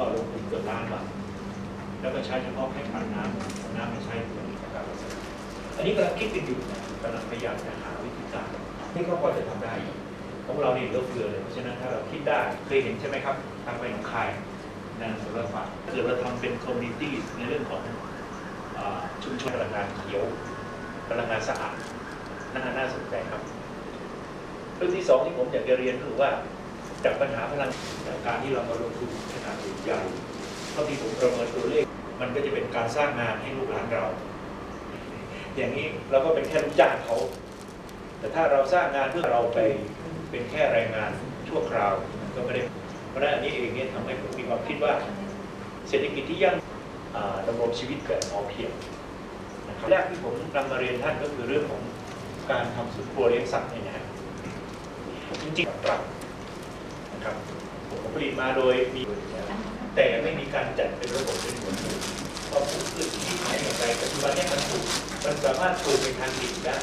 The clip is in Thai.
ก็ลงทุนเกือบล้านบาทแล้วก็ใช้เฉพาะแค่ผ่านน้ำน้ำไม่ใช้ตัวนี้นะครับอันนี้กำลังคิดกันอยู่นะกำลังพยายามจะหาวิธีการที่เขาพอจะทำได้อยู่ของเรานี่เลือเฟือเลยเพราะฉะนั้นถ้าเราคิดได้เคยเห็นใช่ไหมครับทางไปหนองคายนั่นสุรฝากถ้าเกิดเราทำเป็นคอมมูนิตี้ในเรื่องของชุมชนพลังงานเขียวพลังงานสะอาดน่าน่าสนใจครับเรื่องที่สองที่ผมอยากจะเรียนก็คือว่าจากปัญหาพลังจากการที่เรามาลงทุนขนาดใหญ่เท่าที่ผมประเมินตัวเลข มันก็จะเป็นการสร้างงานให้ลูกหลานเรา อย่างนี้เราก็เป็นแค่ลูกจ้างเขา แต่ถ้าเราสร้างงานเพื่อเราไปเป็นแค่แรงงานชั่วคราวก็ไม่ได้เพราะนั้นอันนี้เองเนี่ยทำให้ผมมีความคิดว่า เศรษฐกิจที่ยั่งดำรงชีวิตแบบพอเพียงนะครับแรกที่ผมนำมาเรียนท่านก็คือเรื่องของการทำสุดครัวเลี้ยงสัตว์เนี่ยนะจริงๆปรับนะครับผมผลิตมาโดยมี เป็นระบบเป็นหมวดหมู่พอปลูกพืชที่ไหนอย่างไรปัจจุบันนี้มันปลูกมันสามารถปลูกในทางดินได้